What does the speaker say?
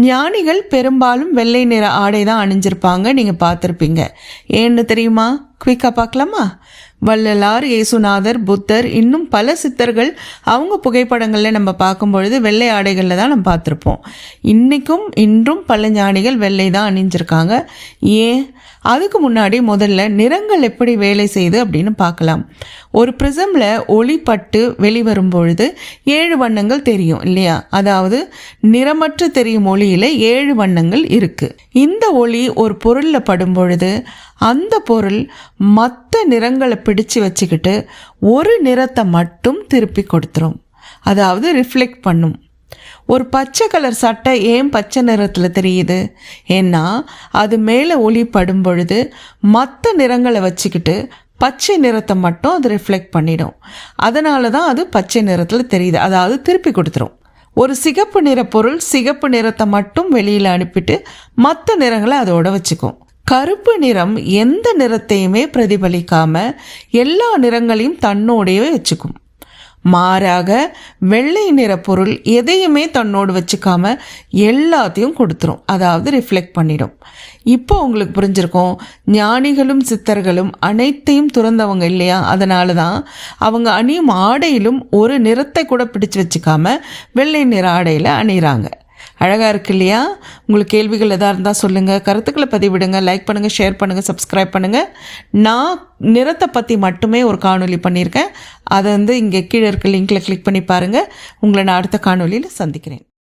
ஞானிகள் பெரும்பாலும் வெள்ளை நிற ஆடை தான் அணிஞ்சிருப்பாங்க. நீங்கள் பார்த்துருப்பீங்க. ஏன்னு தெரியுமா? குயிக்காக பார்க்கலாமா? வள்ளலார் இயேசுநாதர் புத்தர் இன்னும் பல சித்தர்கள் அவங்க புகைப்படங்களில் நம்ம பார்க்கும் பொழுது வெள்ளை ஆடைகளில் தான் நம்ம பார்த்துருப்போம். இன்றைக்கும் இன்றும் பல ஞானிகள் வெள்ளை தான் அணிஞ்சிருக்காங்க. ஏன்? அதுக்கு முன்னாடி முதல்ல நிறங்கள் எப்படி வேலை செய்யுது அப்படின்னு பார்க்கலாம். ஒரு ப்ரிசமில் ஒளி பட்டு வெளிவரும் பொழுது ஏழு வண்ணங்கள் தெரியும் இல்லையா? அதாவது நிறமற்று தெரியும் ஒளியில் ஏழு வண்ணங்கள் இருக்குது இந்த ஒளி ஒரு பொருளில் படும் பொழுது அந்த பொருள் மற்ற நிறங்களை பிடிச்சு வச்சுக்கிட்டு ஒரு நிறத்தை மட்டும் திருப்பி கொடுத்துரும். அதாவது ரிஃப்ளெக்ட் பண்ணும். ஒரு பச்சை கலர் சட்டை ஏன் பச்சை நிறத்தில் தெரியுது? ஏன்னா அது மேலே ஒளி படும் பொழுது மற்ற நிறங்களை வச்சுக்கிட்டு பச்சை நிறத்தை மட்டும் அது ரிஃப்ளெக்ட் பண்ணிடும். அதனால தான் அது பச்சை நிறத்தில் தெரியுது. அதாவது திருப்பி கொடுத்துரும். ஒரு சிகப்பு நிற பொருள் சிகப்பு நிறத்தை மட்டும் வெளியில் அனுப்பிட்டு மற்ற நிறங்களை அதோட வச்சுக்கும். கருப்பு நிறம் எந்த நிறத்தையுமே பிரதிபலிக்காம எல்லா நிறங்களையும் தன்னோடையே வச்சுக்கும். மாறாக வெள்ளை நிற பொருள் எதையுமே தன்னோடு வச்சுக்காம எல்லாத்தையும் கொடுத்துரும். அதாவது ரிஃப்ளெக்ட் பண்ணிடும். இப்போ உங்களுக்கு புரிஞ்சிருக்கும். ஞானிகளும் சித்தர்களும் அனைத்தையும் துறந்தவங்க இல்லையா? அதனால தான் அவங்க அணியும் ஆடையிலும் ஒரு நிறத்தை கூட பிடிச்சு வச்சுக்காம வெள்ளை நிற ஆடையில் அணிகிறாங்க அழகாக இருக்கு இல்லையா? உங்களுக்கு கேள்விகள் எதாக இருந்தால் சொல்லுங்கள் கருத்துக்களை பதிவிடுங்க. லைக் பண்ணுங்கள் ஷேர் பண்ணுங்கள் சப்ஸ்கிரைப் பண்ணுங்கள் நான் நிறத்தை பற்றி மட்டுமே ஒரு காணொலி பண்ணியிருக்கேன். அதை வந்து இங்கே கீழே இருக்க லிங்க்கில் கிளிக் பண்ணி பாருங்கள் உங்களை நான் அடுத்த காணொலியில் சந்திக்கிறேன்.